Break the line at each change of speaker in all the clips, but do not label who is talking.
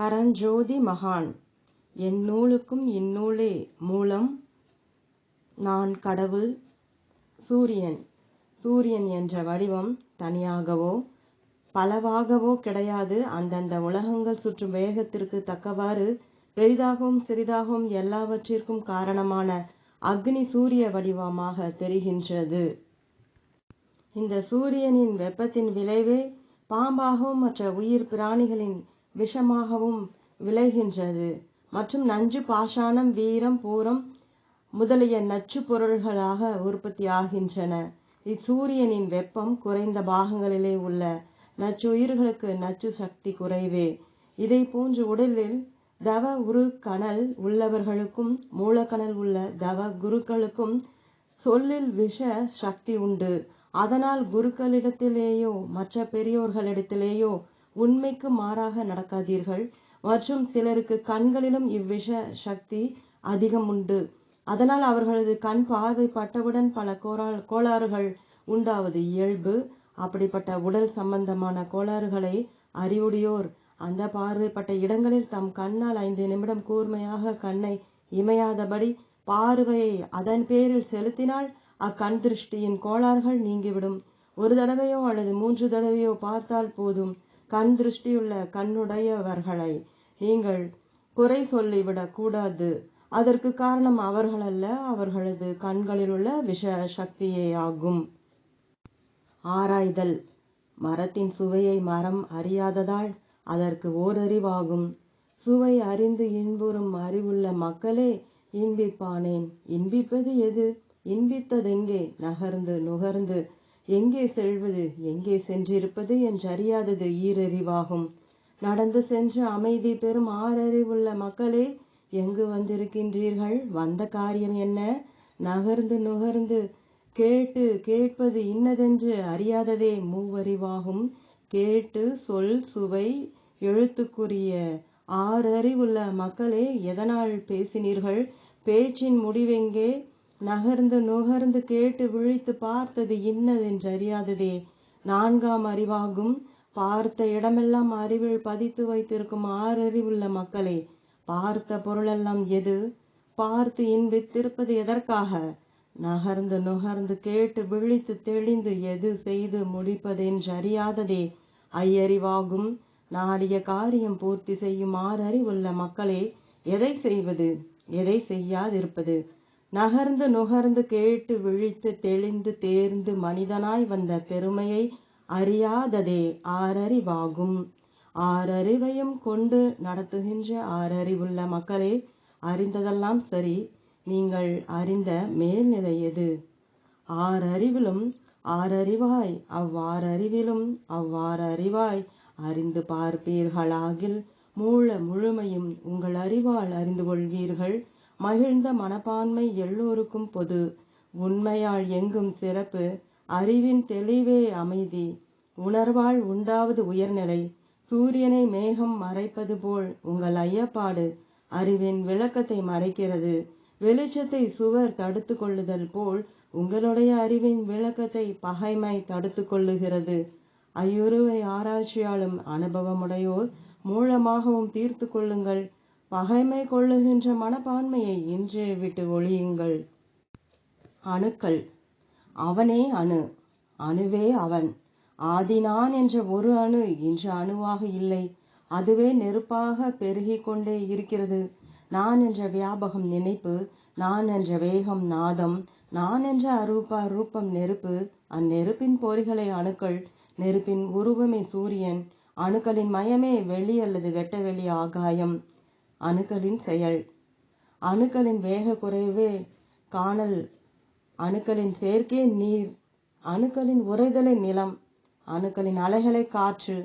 பரஞ்சோதி மகான். என் நூலுக்கும் இந்நூலே மூலம் நான் கடவுள் சூரியன். சூரியன் என்ற வடிவம் தனியாகவோ பலவாகவோ கிடையாது. அந்தந்த உலகங்கள் சுற்றும் வேகத்திற்கு தக்கவாறு பெரிதாகவும் சிறிதாகவும் எல்லாவற்றிற்கும் காரணமான அக்னி சூரிய வடிவமாக தெரிகின்றது. இந்த சூரியனின் வெப்பத்தின் விளைவே பாம்பாகவும் மற்ற உயிர் பிராணிகளின் விஷமாகவும் விளைகின்றது. மற்றும் நஞ்சு பாஷாணம் வீரம் பூரம் முதலிய நச்சு பொருள்களாக உற்பத்தியாகின்றன இச்சூரியனின் வெப்பம் குறைந்த பாகங்களிலே உள்ள நச்சுயிர்களுக்கு நச்சு சக்தி குறைவே. இதை போன்று உடலில் தவ உரு கணல் உள்ளவர்களுக்கும் மூலக்கணல் உள்ள தவ குருக்களுக்கும் சொல்லில் விஷ சக்தி உண்டு. அதனால் குருக்களிடத்திலேயோ மற்ற பெரியோர்களிடத்திலேயோ உண்மைக்கு மாறாக நடக்காதீர்கள். மற்றும் சிலருக்கு கண்களிலும் இவ்விஷ சக்தி அதிகம் உண்டு. அதனால் அவர்களது கண் பார்வை பட்டவுடன் பல கோரா கோளாறுகள் உண்டாவது இயல்பு. அப்படிப்பட்ட உடல் சம்பந்தமான கோளாறுகளை அறிவுடையோர் அந்த பார்வைப்பட்ட இடங்களில் தம் கண்ணால் ஐந்து நிமிடம் கூர்மையாக கண்ணை இமையாதபடி பார்வையை அதன் பேரில் செலுத்தினால் அக்கண் திருஷ்டியின் கோளாறுகள் நீங்கிவிடும். ஒரு தடவையோ அல்லது மூன்று தடவையோ பார்த்தால் போதும். கண் திருஷ்டியுள்ள கண்ணுடையவர்களை நீங்கள் குறை சொல்லிவிடக் கூடாது. அதற்கு காரணம் அவர்களல்ல அவர்களது கண்களில் உள்ள விஷ சக்தியே ஆகும். ஆராய்தல். மரத்தின் சுவையை மரம் அறியாததால் அதற்கு ஓரறிவாகும். சுவை அறிந்து இன்புறும் அறிவுள்ள மக்களே இன்பிப்பானேன் இன்பிப்பது எது? இன்பித்ததெங்கே நகர்ந்து நுகர்ந்து எங்கே செல்வது எங்கே சென்றிருப்பது என்றறியாதது ஈரறிவாகும். நடந்து சென்று அமைதி பெறும் ஆறறிவுள்ள மக்களே எங்கு வந்திருக்கின்றீர்கள்? வந்த காரியம் என்ன? நகர்ந்து நுகர்ந்து கேட்டு கேட்பது இன்னதென்று அறியாததே மூவறிவாகும். கேட்டு சொல் சுவை எழுத்துக்குரிய ஆறறிவுள்ள மக்களே எதனால் பேசினீர்கள்? பேச்சின் முடிவெங்கே? நகர்ந்து நுகர்ந்து கேட்டு விழித்து பார்த்தது இன்னதென்று அறியாததே நான்காம் அறிவாகும். பார்த்த இடமெல்லாம் அறிவில் பதித்து வைத்திருக்கும் ஆறறிவுள்ள மக்களே பார்த்த பொருளெல்லாம் எது? பார்த்து இன்பித்திருப்பது எதற்காக? நகர்ந்து நுகர்ந்து கேட்டு விழித்து தெளிந்து எது செய்து முடிப்பதென்று அறியாததே ஐயறிவாகும். நாடிய காரியம் பூர்த்தி செய்யும் ஆறறிவுள்ள மக்களே எதை செய்வது? எதை செய்யாதிருப்பது? நகர்ந்து நுகர்ந்து கேட்டு விழித்து தெளிந்து தேர்ந்து மனிதனாய் வந்த பெருமையை அறியாததே ஆறறிவாகும். ஆறறிவையும் கொண்டு நடத்துகின்ற ஆறறிவுள்ள மக்களே அறிந்ததெல்லாம் சரி. நீங்கள் அறிந்த மேல்நிலை எது? ஆறறிவிலும் ஆறறிவாய் அவ்வாறறிவிலும் அவ்வாறறிவாய் அறிந்து பார்ப்பீர்களாகில் மூல முழுமையும் உங்கள் அறிவால் அறிந்து கொள்வீர்கள். மகிழ்ந்த மனப்பான்மை எல்லோருக்கும் பொது. உண்மையால் எங்கும் சிறப்பு. அறிவின் தெளிவே அமைதி. உணர்வால் உண்டாவது உயர்நிலை. சூரியனை மேகம் மறைப்பது போல் உங்கள் ஐயப்பாடு அறிவின் விளக்கத்தை மறைக்கிறது. வெளிச்சத்தை சுவர் தடுத்து கொள்ளுதல் போல் உங்களுடைய அறிவின் விளக்கத்தை பகைமை தடுத்து கொள்ளுகிறது. ஐயுருவை ஆராய்ச்சியாலும் அனுபவமுடையோர் மூலமாகவும் தீர்த்து கொள்ளுங்கள். பகைமை கொள்ளுகின்ற மனப்பான்மையை இன்றே விட்டு ஒழியுங்கள். அணுக்கள். அவனே அணு. அணுவே அவன். ஆதினான் என்ற ஒரு அணு இன்று அணுவாக இல்லை. அதுவே நெருப்பாக பெருகி கொண்டே இருக்கிறது. நான் என்ற வியாபகம் நினைப்பு நான் என்ற வேகம் நாதம் நான் என்ற அரூப ரூபம் நெருப்பு அந்நெருப்பின் பொறிகளை அணுக்கள் நெருப்பின் உருவமே சூரியன் அணுக்களின் மயமே வெளி அல்லது வெட்டவெளி ஆகாயம். அணுக்களின் செயல். அணுக்களின் வேக குறைவே காணல். அணுக்களின் சேர்க்கை நீர். அணுக்களின் உறைதலை நிலம். அணுக்களின் அலைகளை காற்று.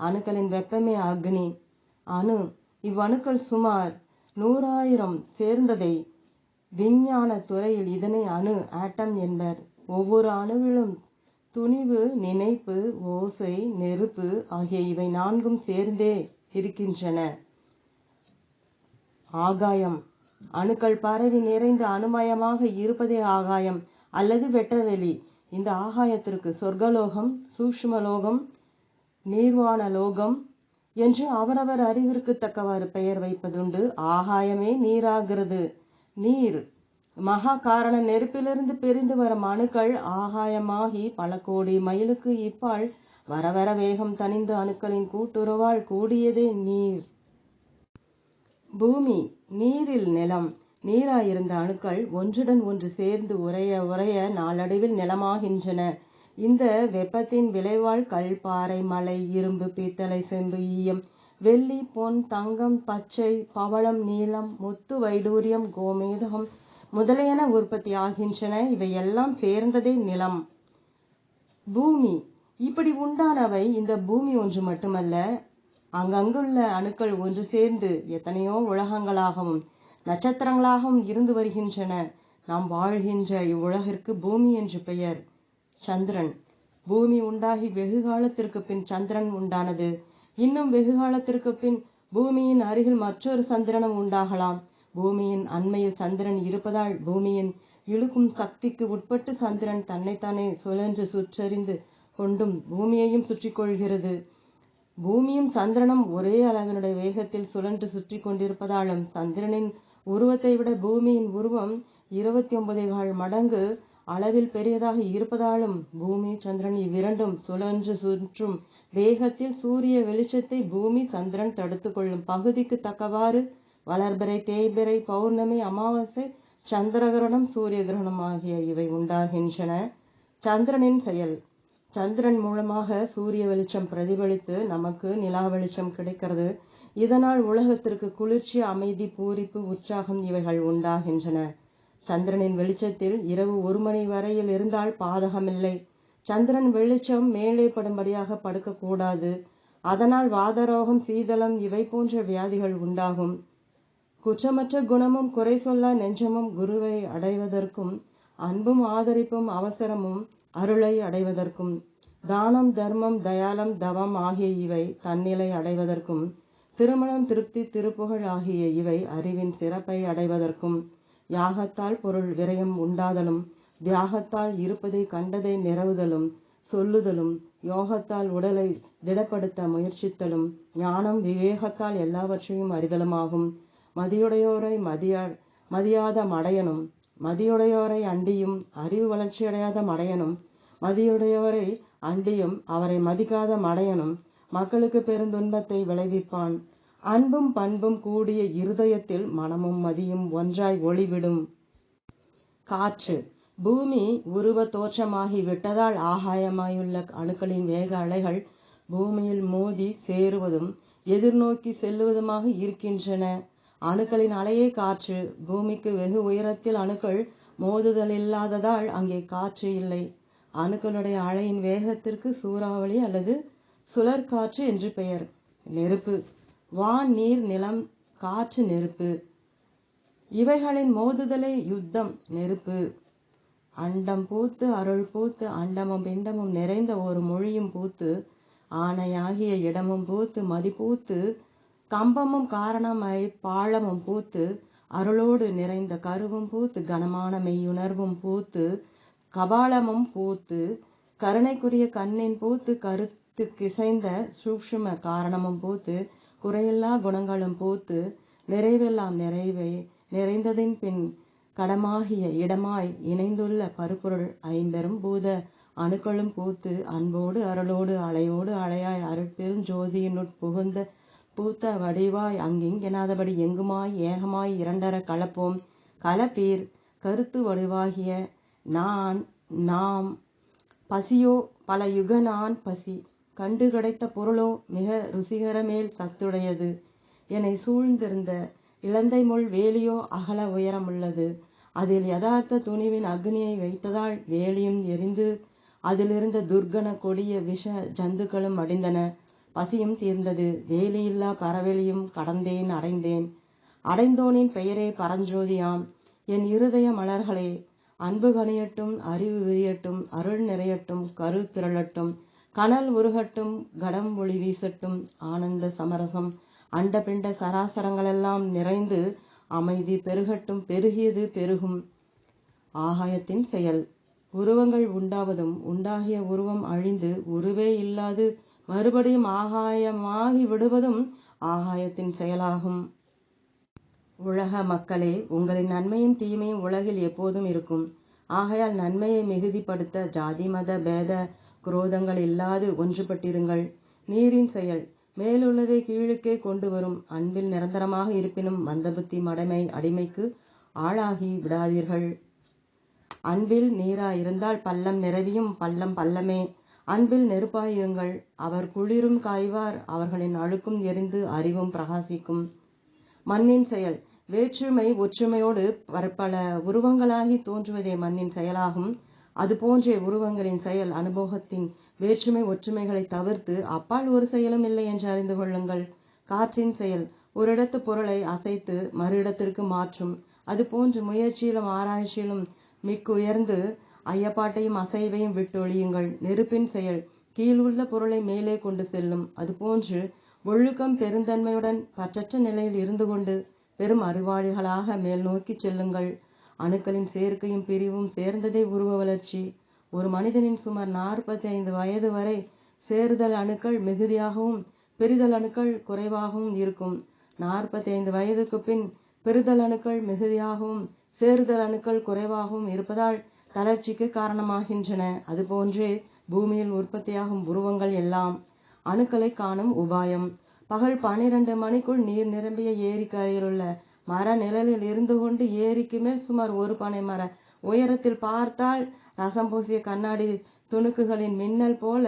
அணுக்களின் வெப்பமே அக்னி. அணு. இவ்வணுக்கள் சுமார் நூறாயிரம் சேர்ந்ததை விஞ்ஞான துறையில் இதனை அணு ஆட்டம் என்பர். ஒவ்வொரு அணுவிலும் துணிவு நினைப்பு ஓசை நெருப்பு ஆகிய இவை நான்கும் சேர்ந்தே இருக்கின்றன. ஆகாயம். அணுக்கள் பரவி நிறைந்து அணுமயமாக இருப்பதே ஆகாயம் அல்லது வெட்டவெளி. இந்த ஆகாயத்திற்கு சொர்க்கலோகம் சூஷ்மலோகம் நீர்வாண லோகம் என்று அவரவர் அறிவிற்கு தக்கவாறு பெயர் வைப்பதுண்டு. ஆகாயமே நீராகிறது. நீர். மகா காரண நெருப்பிலிருந்து பிரிந்து வரும் அணுக்கள் ஆகாயமாகி பல கோடி மைலுக்கு இப்பால் வர வர வேகம் தனிந்த அணுக்களின் கூட்டுறவால் கூடியதே நீர். பூமி நீரில் நிலம் நீராயிருந்த அணுக்கள் ஒன்றுடன் ஒன்று சேர்ந்து உறைய உறைய நாளடைவில் நிலமாகின்றன. இந்த வெப்பத்தின் விளைவால் கல் பாறை மலை இரும்பு பித்தளை செம்பு ஈயம் வெள்ளி பொன் தங்கம் பச்சை பவளம் நீளம் முத்து வைடூரியம் கோமேதகம் முதலியன உற்பத்தி ஆகின்றன. இவையெல்லாம் சேர்ந்ததே நிலம். பூமி. இப்படி உண்டானவை இந்த பூமி ஒன்று மட்டுமல்ல அங்கங்குள்ள அணுக்கள் ஒன்று சேர்ந்து எத்தனையோ உலகங்களாகவும் நட்சத்திரங்களாகவும் இருந்து வருகின்றன. நாம் வாழ்கின்ற இவ்வுலகிற்கு பூமி என்று பெயர். சந்திரன். பூமி உண்டாகி வெகு காலத்திற்கு பின் சந்திரன் உண்டானது. இன்னும் வெகு காலத்திற்கு பின் பூமியின் அருகில் மற்றொரு சந்திரனும் உண்டாகலாம். பூமியின் அண்மையில் சந்திரன் இருப்பதால் பூமியின் இழுக்கும் சக்திக்கு உட்பட்டு சந்திரன் தன்னைத்தானே சுழன்று சுற்றறிந்து கொண்டும் பூமியையும் சுற்றி கொள்கிறது. பூமியும் சந்திரனும் ஒரே அளவினுடைய வேகத்தில் சுழன்று சுற்றி கொண்டிருப்பதாலும் சந்திரனின் உருவத்தை விட பூமியின் உருவம் இருபத்தி ஒன்பதே கால் மடங்கு அளவில் பெரியதாக இருப்பதாலும் பூமி சந்திரன் இவ்விரண்டும் சுழன்று சுற்றும் வேகத்தில் சூரிய வெளிச்சத்தை பூமி சந்திரன் தடுத்து கொள்ளும் பகுதிக்கு தக்கவாறு வளர்பிறை தேய்பிறை பௌர்ணமி அமாவாசை சந்திரகிரணம் சூரிய கிரகணம் ஆகிய இவை உண்டாகின்றன. சந்திரனின் செயல். சந்திரன் மூலமாக சூரிய வெளிச்சம் பிரதிபலித்து நமக்கு நிலா வெளிச்சம் கிடைக்கிறது. இதனால் உலகத்திற்கு குளிர்ச்சி அமைதி பூரிப்பு உற்சாகம் இவைகள் உண்டாகின்றன. சந்திரனின் வெளிச்சத்தில் இரவு ஒரு மணி வரையில் இருந்தால் பாதகமில்லை. சந்திரன் வெளிச்சம் மேலே படும்படியாக படுக்கக்கூடாது. அதனால் வாதரோகம் சீதளம் இவை போன்ற வியாதிகள் உண்டாகும். குற்றமற்ற குணமும் குறை சொல்ல நெஞ்சமும் குருவை அடைவதற்கும் அன்பும் ஆதரிப்பும் அவசரமும் அருளை அடைவதற்கும் தானம் தர்மம் தயாலம் தவம் ஆகிய இவை தன்னிலை அடைவதற்கும் திருமணம் திருப்தி திருப்புகழ் ஆகிய இவை அறிவின் சிறப்பை அடைவதற்கும் யாகத்தால் பொருள் விரயம் உண்டாதலும் தியாகத்தால் இருப்பதை கண்டதை நிறவுதலும் சொல்லுதலும் யோகத்தால் உடலை திடப்படுத்த முயற்சித்தலும் ஞானம் விவேகத்தால் எல்லாவற்றையும் அறிதலுமாகும். மதியுடையோரை மதியா மதியாத மடையனும் மதியுடையோரை அண்டியும் அறிவு வளர்ச்சியடையாத மடையனும் மதியுடையோரை அண்டியும் அவரை மதிக்காத மடையனும் மக்களுக்கு பெருந்துன்பத்தை விளைவிப்பான். அன்பும் பண்பும் கூடிய இருதயத்தில் மனமும் மதியும் ஒன்றாய் ஒளிவிடும். காற்று. பூமி உருவ தோற்றமாகி விட்டதால் ஆகாயமாயுள்ள அணுக்களின் வேக அலைகள் பூமியில் மோதி சேருவதும் எதிர்நோக்கி செல்லுவதுமாக இருக்கின்றன. அணுக்களின் அலையே காற்று பூமிக்கு வெகு உயரத்தில் அணுக்கள் மோதுதல் இல்லாததால் அங்கே காற்று இல்லை. அணுக்களுடைய அலையின் வேகத்திற்கு சூறாவளி அல்லது சுழற்காற்று என்று பெயர். நெருப்பு. வான் நீர் நிலம் காற்று நெருப்பு. இவைகளின் மோதுதலே யுத்தம் நெருப்பு. அண்டம் பூத்து அருள் பூத்து அண்டமும் பிண்டமும் நிறைந்த ஒரு மொழியும் பூத்து ஆணையாகிய இடமும் பூத்து மதிப்பூத்து கம்பமும் காரணமாய் பாழமும் பூத்து அருளோடு நிறைந்த கருவும் பூத்து கனமான மெய்யுணர்வும் பூத்து கபாலமும் பூத்து கருணைக்குரிய கண்ணின் பூத்து கருத்து கிசைந்த சூக்ஷ்ம காரணமும் பூத்து குறையில்லா குணங்களும் பூத்து நிறைவெல்லாம் நிறைவே நிறைந்ததின் பின் கடமாகிய இடமாய் இணைந்துள்ள பருப்பொருள் ஐம்பெரும் பூத அணுக்களும் பூத்து அன்போடு அருளோடு அலையோடு அலையாய் அருட்பெரும் ஜோதியினுட் புகுந்த பூத்த வடிவாய் அங்கிங்கெனாதபடி எங்குமாய் ஏகமாய் இரண்டர கலப்போம். கலப்பீர் கருத்து வடிவாகிய நான் நாம் பசியோ பல யுக நான் பசி கண்டு கிடைத்த பொருளோ மிக ருசிகரமேல் சத்துடையது. என்னை சூழ்ந்திருந்த இளந்தை முள் வேலியோ அகல உயரம் உள்ளது அதில் யதார்த்த துணிவின் அக்னியை வைத்ததால் வேலியும் எரிந்து அதிலிருந்த துர்கன கொடிய விஷ ஜந்துக்களும் அடிந்தன. பசியும் தீர்ந்தது. வேலியில்லா பரவெளியும் கடந்தேன் அடைந்தேன். அடைந்தோனின் பெயரே பரஞ்சோதியாம். என் இருதய மலர்களே அன்பு கனியட்டும் அறிவு விரியட்டும் அருள் நிறையட்டும் கரு திரளட்டும் கனல் உருகட்டும் கடம் ஒளி வீசட்டும் ஆனந்த சமரசம். அண்டபிண்ட சராசரங்களெல்லாம் நிறைந்து அமைதி பெருகட்டும் பெருகியது பெருகும். ஆகாயத்தின் செயல். உருவங்கள் உண்டாவதும் உண்டாகிய உருவம் அழிந்து உருவே இல்லாது மறுபடியும் ஆகாயமாகி விடுவதும் ஆகாயத்தின் செயலாகும். உலக மக்களே உங்களின் நன்மையும் தீமையும் உலகில் எப்போதும் இருக்கும். ஆகையால் நன்மையை மிகுதிப்படுத்த ஜாதி மத பேத குரோதங்கள் இல்லாது ஒன்றுபட்டிருங்கள். நீரின் செயல் மேலுள்ளதை கீழுக்கே கொண்டு வரும். அன்பில் நிரந்தரமாக இருப்பினும் மந்தபுத்தி மடமை அடிமைக்கு ஆளாகி விடாதீர்கள். அன்பில் நீராயிருந்தால் பள்ளம் நிரவியும் பள்ளம் பள்ளமே. அன்பில் நெருப்பாயிருங்கள். அவர் குளிரும் காய்வார் அவர்களின் அழுக்கும் எரிந்து அறிவும் பிரகாசிக்கும். மண்ணின் செயல் வேற்றுமை ஒற்றுமையோடு பற்பல உருவங்களாகி தோன்றுவதே மண்ணின் செயலாகும். அதுபோன்றே உருவங்களின் செயல் அனுபவத்தின் வேற்றுமை ஒற்றுமைகளை தவிர்த்து அப்பால் ஒரு செயலும் இல்லை என்று அறிந்து கொள்ளுங்கள். காற்றின் செயல் ஒரு இடத்து பொருளை அசைத்து மறு இடத்திற்கு மாற்றும். அதுபோன்று முயற்சியிலும் ஆராய்ச்சியிலும் மிக்கு உயர்ந்து ஐயப்பாட்டையும் அசைவையும் விட்டு ஒழியுங்கள் நெருப்பின் செயல் கீழுள்ள பொருளை மேலே கொண்டு செல்லும். அதுபோன்று ஒழுக்கம் பெருந்தன்மையுடன் பற்றற்ற நிலையில் இருந்து கொண்டு பெரும் அறிவாளிகளாக மேல் நோக்கி செல்லுங்கள். அணுக்களின் சேர்க்கையும் பிரிவும் சேர்ந்ததே உருவ வளர்ச்சி. ஒரு மனிதனின் சுமார் நாற்பத்தி ஐந்து வயது வரை சேருதல் அணுக்கள் மிகுதியாகவும் பெரிதல் அணுக்கள் குறைவாகவும் இருக்கும். நாற்பத்தி ஐந்து வயதுக்கு பின் பெறுதல் அணுக்கள் மிகுதியாகவும் சேருதல் அணுக்கள் குறைவாகவும் இருப்பதால் தளர்ச்சிக்கு காரணமாகின்றன. அதுபோன்று பூமியில் உற்பத்தியாகும் உருவங்கள் எல்லாம் அணுக்களை காணும் உபாயம். பகல் பனிரெண்டு மணிக்குள் நீர் நிரம்பிய ஏரிக்கரையிலுள்ள மர நிழலில் இருந்து கொண்டு ஏரிக்கு மேல் சுமார் ஒரு பனை மர உயரத்தில் பார்த்தால் ரசம் பூசிய கண்ணாடி துணுக்குகளின் மின்னல் போல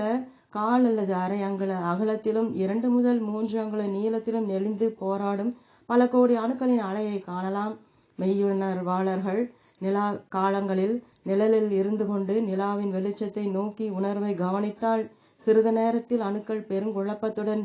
கால் அல்லது அரை அங்குல அகலத்திலும் இரண்டு முதல் மூன்று அங்குல நீளத்திலும் நெளிந்து போராடும் பல கோடி அணுக்களின் அலையை காணலாம். மெய்யுணர்வாளர்கள் நிலா காலங்களில் நிழலில் இருந்து கொண்டு நிலாவின் வெளிச்சத்தை நோக்கி உணர்வை கவனித்தால் சிறிது நேரத்தில் அணுக்கள் பெருங்குழப்பத்துடன்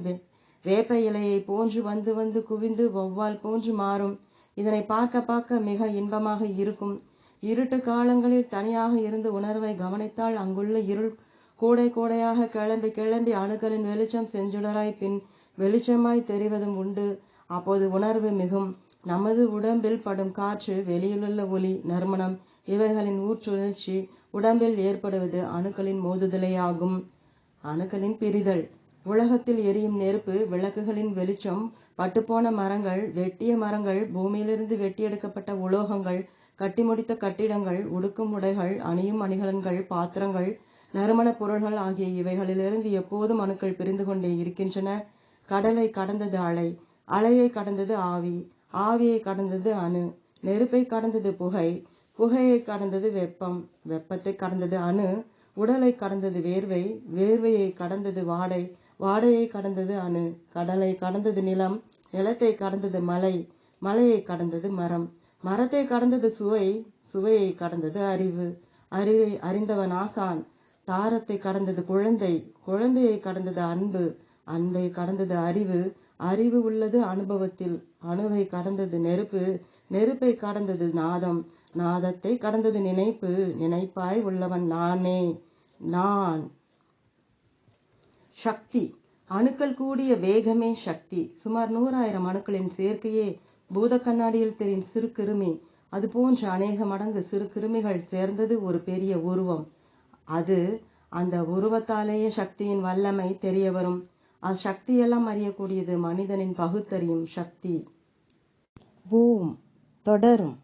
வேப்ப இலையை போன்று வந்து வந்து குவிந்து வௌவால் போன்று மாறும். இதனை பார்க்க பார்க்க மிக இன்பமாக இருக்கும். இருட்டு காலங்களில் தனியாக இருந்து உணர்வை கவனித்தால் அங்குள்ள இருள் கூடை கூடையாக கிளம்பி கிளம்பி அணுக்களின் வெளிச்சம் செஞ்சுடராய் பின் வெளிச்சமாய் தெரிவதும் உண்டு. அப்போது உணர்வு மிகும். நமது உடம்பில் படும் காற்று வெளியிலுள்ள ஒளி நறுமணம் இவைகளின் ஊற்றுணர்ச்சி உடம்பில் ஏற்படுவது அணுக்களின் மோதுதலேயாகும். அணுக்களின் பிரிதல். உலகத்தில் எரியும் நெருப்பு விளக்குகளின் வெளிச்சம் பட்டுப்போன மரங்கள் வெட்டிய மரங்கள் பூமியிலிருந்து வெட்டியெடுக்கப்பட்ட உலோகங்கள் கட்டி முடித்த கட்டிடங்கள் உடுக்கும் உடைகள் அணியும் அணிகலன்கள் பாத்திரங்கள் நறுமணப் பொருள்கள் ஆகிய இவைகளிலிருந்து எப்போதும் அணுக்கள் பிரிந்து கொண்டே இருக்கின்றன. கடலை கடந்தது அலை. அலையை கடந்தது ஆவி. ஆவியை கடந்தது அணு. நெருப்பை கடந்தது புகை. புகையை கடந்தது வெப்பம். வெப்பத்தை கடந்தது அணு. உடலை கடந்தது வேர்வை. வேர்வையை கடந்தது வாடை. வாடையை கடந்தது அணு. கடலை கடந்தது நிலம். நிலத்தை கடந்தது மலை. மலையை கடந்தது மரம். மரத்தை கடந்தது சுவை. சுவையை கடந்தது அறிவு. அறிவை அறிந்தவன் ஆசான். தாரத்தை கடந்தது குழந்தை. குழந்தையை கடந்தது அன்பு. அன்பை கடந்தது அறிவு. அறிவு உள்ளது அனுபவத்தில். அணுவை கடந்தது நெருப்பு. நெருப்பை கடந்தது நாதம். நாதத்தை கடந்தது நினைப்பு. நினைப்பாய் உள்ளவன் நானே. நான். சக்தி. அணுக்கள் கூடிய வேகமே சக்தி. சுமார் நூறாயிரம் அணுக்களின் சேர்க்கையே பூத கண்ணாடியில் தெரியும் சிறு கிருமி அதுபோன்ற அநேக மடங்கு சிறு கிருமிகள் சேர்ந்தது ஒரு பெரிய உருவம். அது அந்த உருவத்தாலேயே சக்தியின் வல்லமை தெரிய வரும். அச்சக்தியெல்லாம் அறியக்கூடியது மனிதனின் பகுத்தறியும் சக்தி. ஓம். தொடரும்.